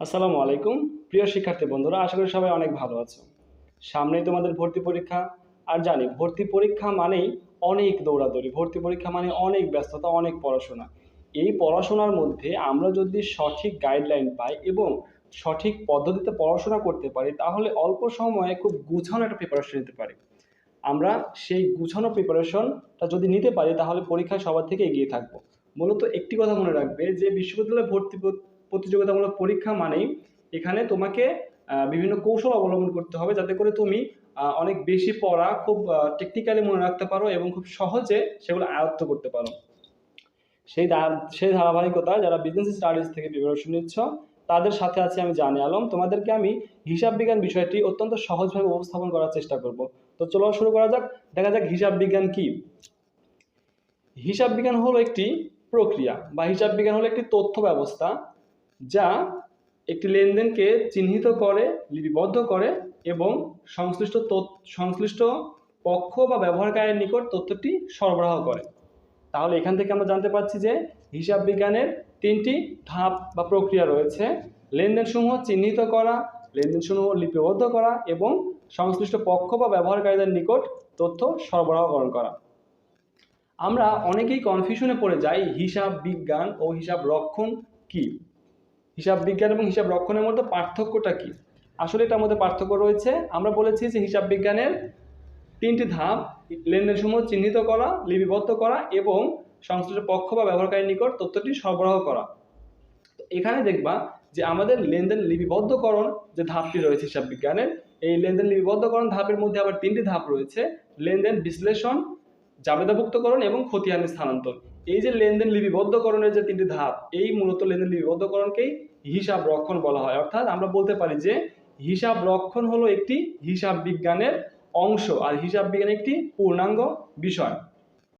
আসসালামু আলাইকুম। প্রিয় শিক্ষার্থী বন্ধুরা, আশা করি সবাই অনেক ভালো আছো। সামনেই তোমাদের ভর্তি পরীক্ষা। আর জানি, ভর্তি পরীক্ষা মানেই অনেক দৌড়াদৌড়ি, ভর্তি পরীক্ষা মানে অনেক ব্যস্ততা, অনেক পড়াশোনা। এই পড়াশোনার মধ্যে আমরা যদি সঠিক গাইডলাইন পাই এবং সঠিক পদ্ধতিতে পড়াশোনা করতে পারি, তাহলে অল্প সময়ে খুব গুছানো একটা প্রিপারেশন নিতে পারি। আমরা সেই গুছানো প্রিপারেশনটা যদি নিতে পারি, তাহলে পরীক্ষায় সবার থেকে এগিয়ে থাকব। মূলত একটি কথা মনে রাখবে যে, বিশ্ববিদ্যালয়ে ভর্তি প্রতিযোগিতামূলক পরীক্ষা মানেই এখানে তোমাকে বিভিন্ন কৌশল অবলম্বন করতে হবে যাতে করে তুমি অনেক বেশি পড়া খুব টেকনিক্যালি মনে রাখতে পারো এবং খুব সহজে সেগুলো আয়ত্ত করতে পারো। সেই সেই ধারাবাহিকতা যারা বিজনেস স্টাডিজ থেকে প্রিপারেশন নিচ্ছ, তাদের সাথে আছি আমি জানি আলম। তোমাদেরকে আমি হিসাব বিজ্ঞান বিষয়টি অত্যন্ত সহজভাবে উপস্থাপন করার চেষ্টা করব। তো চলো শুরু করা যাক, দেখা যাক হিসাব বিজ্ঞান কি। হিসাব বিজ্ঞান হলো একটি প্রক্রিয়া বা হিসাব বিজ্ঞান হলো একটি তথ্য ব্যবস্থা। যা একটি লেনদেনকে চিহ্নিত করে, লিপিবদ্ধ করে এবং সংশ্লিষ্ট সংশ্লিষ্ট পক্ষ বা ব্যবহারকারীর নিকট তথ্যটি সরবরাহ করে। তাহলে এখান থেকে আমরা জানতে পারছি যে হিসাব বিজ্ঞানের তিনটি ধাপ বা প্রক্রিয়া রয়েছে। লেনদেনসমূহ চিহ্নিত করা, লেনদেনসমূহ লিপিবদ্ধ করা এবং সংশ্লিষ্ট পক্ষ বা ব্যবহারকারীদের নিকট তথ্য সরবরাহকরণ করা। আমরা অনেকেই কনফিউশনে পড়ে যাই, হিসাব বিজ্ঞান ও হিসাব রক্ষণ কি? হিসাব বিজ্ঞান এবং হিসাব রক্ষণের মধ্যে পার্থক্যটা কি? আসলে এটার মধ্যে পার্থক্য রয়েছে। আমরা বলেছি যে হিসাব বিজ্ঞানের তিনটি ধাপ লেনদেনসমূহ চিহ্নিত করা, লিপিবদ্ধ করা এবং সংশ্লিষ্ট পক্ষ বা ব্যবহারকারীর নিকট তথ্যটি সরবরাহ করা। এখানে দেখবা যে আমাদের লেনদেন লিপিবদ্ধকরণ যে ধাপটি রয়েছে হিসাব বিজ্ঞানের, এই লেনদেন লিপিবদ্ধকরণ ধাপের মধ্যে আবার তিনটি ধাপ রয়েছে। লেনদেন বিশ্লেষণ জাবেদাভুক্তকরণ এবং খতিয়ানের স্থানান্তর। এই যে লেনদেন লিপিবদ্ধকরণের যে তিনটি ধাপ, এই মূলত লেনদেন লিপিবদ্ধকরণকেই হিসাব রক্ষণ বলা হয়। অর্থাৎ আমরা বলতে পারি যে হিসাব রক্ষণ হলো একটি হিসাব বিজ্ঞানের অংশ, আর হিসাব বিজ্ঞান একটি পূর্ণাঙ্গ বিষয়।